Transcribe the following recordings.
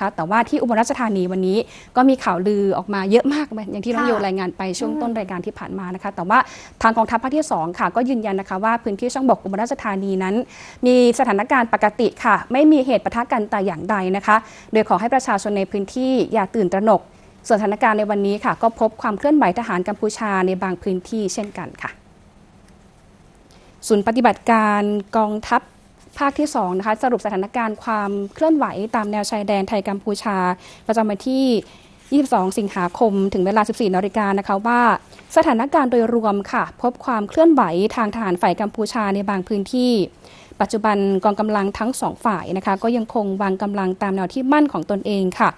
ค่ะแต่ว่าที่อุบลราชธานีวันนี้ก็มีข่าวลือออกมาเยอะมาก อย่างที่น้องค่ะโยรายงานไปช่วงต้นรายการที่ผ่านมานะคะ แต่ว่าทางกองทัพภาคที่ 2 ค่ะ ก็ยืนยันนะคะว่าพื้นที่ช่องบกอุบลราชธานีนั้น มีสถานการณ์ปกติค่ะ ไม่มีเหตุปะทะกันแต่อย่างใดนะคะ โดยขอให้ประชาชนในพื้นที่อย่าตื่นตระหนกส่วนสถานการณ์ในวันนี้ค่ะ ก็พบความเคลื่อนไหวทหารกัมพูชาในบางพื้นที่เช่นกันค่ะ ศูนย์ปฏิบัติการกองทัพ ภาคที่ 2 นะคะ สรุปสถานการณ์ความเคลื่อนไหวตามแนวชายแดนไทยกัมพูชา ประจำวันที่ 22 สิงหาคม ถึงเวลา 14 นาฬิกานะคะว่าสถานการณ์โดยรวมค่ะ พบความเคลื่อนไหวทางทหารฝ่ายกัมพูชาในบางพื้นที่ ปัจจุบันกองกำลังทั้งสองฝ่ายนะคะ ก็ยังคงวางกำลังตามแนวที่มั่นของตนเองค่ะ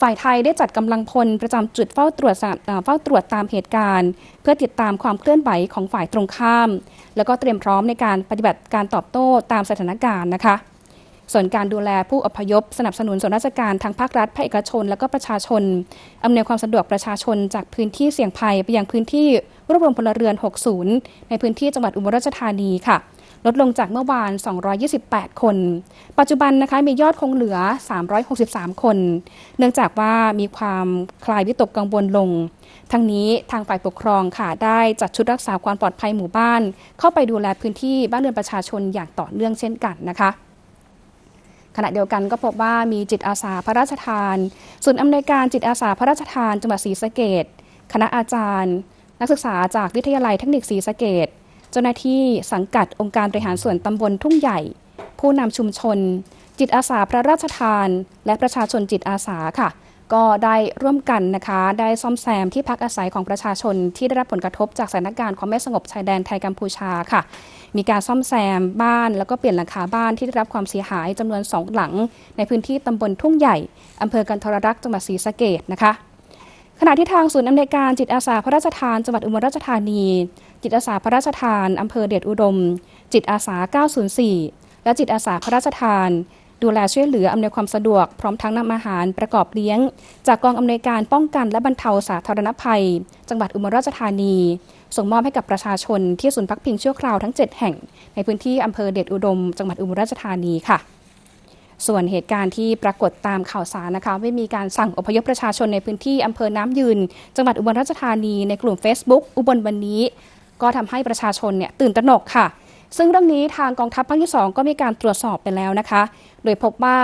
ฝ่ายไทยได้จัดกำลังพลประจำจุดเฝ้าตรวจเอ่อเฝ้าตรวจตามเหตุการณ์ เพื่อติดตามความเคลื่อนไหวของฝ่ายตรงข้าม แล้วก็เตรียมพร้อมในการปฏิบัติการตอบโต้ตามสถานการณ์นะคะ ส่วนการดูแลผู้อพยพ สนับสนุนส่วนราชการทางภาครัฐภาคเอกชน และก็ประชาชนอำนวยความสะดวกประชาชนจากพื้นที่เสี่ยงภัยไปยังพื้นที่รวบรวมพลเรือน 60 ในพื้นที่จังหวัดอุบลราชธานีค่ะ ลดลงจากเมื่อวาน 228 คน ปัจจุบันนะคะมียอดคงเหลือ 363 คน เนื่องจากว่ามีความคลายวิตกกังวลลง ทั้งนี้ทางฝ่ายปกครองค่ะได้จัดชุดรักษาความปลอดภัยหมู่บ้าน เข้าไปดูแลพื้นที่บ้านเรือนประชาชนอย่างต่อเนื่องเช่นกันนะคะขณะเดียวกันก็พบว่ามีจิตอาสาพระราชทานศูนย์อำนวยการจิตอาสาพระราชทานจังหวัดศรีสะเกดคณะอาจารย์ นักศึกษาจากวิทยาลัยเทคนิคศรีสะเกด เจ้าหน้าที่สังกัดองค์การบริหารส่วนตำบลทุ่งใหญ่ ผู้นำชุมชน จิตอาสาพระราชทาน และประชาชนจิตอาสาค่ะ ก็ได้ร่วมกันนะคะ ได้ซ่อมแซมที่พักอาศัยของประชาชนที่ได้รับผลกระทบจากสถานการณ์ความไม่สงบชายแดนไทยกัมพูชาค่ะ มีการซ่อมแซมบ้านแล้วก็เปลี่ยนหลังคาบ้านที่ได้รับความเสียหายจำนวนสองหลัง ในพื้นที่ตำบลทุ่งใหญ่อำเภอกันทรรักษ์จังหวัดศรีสะเกดนะคะ ขณะที่ทางศูนย์อำนวยการจิตอาสาพระราชทานจังหวัดอุบลราชธานี จิตอาสาพระราชทานอำเภอเดชอุดม จิตอาสา 904 และจิตอาสาพระราชทาน ดูแลช่วยเหลืออำนวยความสะดวกพร้อมทั้งนำอาหารประกอบเลี้ยง จากกองอำนวยการป้องกันและบรรเทาสาธารณภัย จังหวัดอุบลราชธานี ส่งมอบให้กับประชาชนที่ศูนย์พักพิงชั่วคราวทั้ง 7 แห่ง ในพื้นที่อำเภอเดชอุดม จังหวัดอุบลราชธานีค่ะ ส่วนเหตุการณ์ที่ปรากฏตามข่าวสารนะคะ ไม่มีการสั่งอพยพประชาชนในพื้นที่อำเภอน้ำยืน จังหวัดอุบลราชธานีในกลุ่ม Facebook อุบลวันนี้ ก็ทำให้ประชาชนเนี่ยตื่นตระหนกค่ะ ซึ่งเรื่องนี้ทางกองทัพภาคที่ 2 ก็มีการตรวจสอบไปแล้วนะคะ โดยพบว่า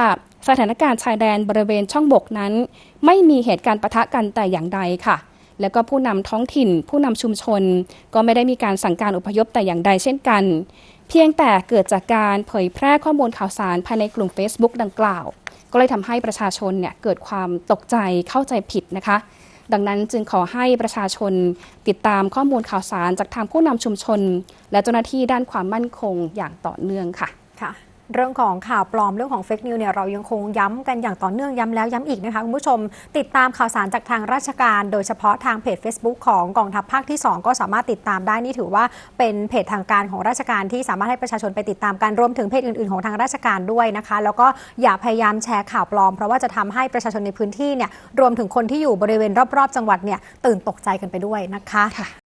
สถานการณ์ชายแดนบริเวณช่องบกนั้น ไม่มีเหตุการณ์ปะทะกันแต่อย่างใดค่ะ แล้วก็ผู้นำท้องถิ่น ผู้นำชุมชน ก็ไม่ได้มีการสั่งการอพยพแต่อย่างใดเช่นกัน เพียงแต่เกิดจากการเผยแพร่ข้อมูลข่าวสารภายในกลุ่ม Facebook ดังกล่าว ก็เลยทำให้ประชาชนเนี่ยเกิดความตกใจเข้าใจผิดนะคะดังนั้นจึงขอให้ประชาชนติดตามข้อมูลข่าวสารจากทางผู้นำชุมชน และเจ้าหน้าที่ด้านความมั่นคงอย่างต่อเนื่องค่ะค่ะ เรื่องของข่าวปลอมเรื่องของเฟกนิวเนี่ยเรายังคงย้ำกันอย่างต่อเนื่องย้ำแล้วย้ำอีกนะคะคุณผู้ชม ติดตามข่าวสารจากทางราชการ โดยเฉพาะทางเพจ Facebook ของกองทัพภาคที่ 2 ก็สามารถติดตามได้นี่ถือว่าเป็นเพจทางการของราชการที่สามารถให้ประชาชนไปติดตามกันรวมถึงเพจอื่นๆของทางราชการด้วยนะคะ แล้วก็อย่าพยายามแชร์ข่าวปลอม เพราะว่าจะทำให้ประชาชนในพื้นที่เนี่ยรวมถึงคนที่อยู่บริเวณรอบๆ จังหวัดเนี่ยตื่นตกใจกันไปด้วยนะคะ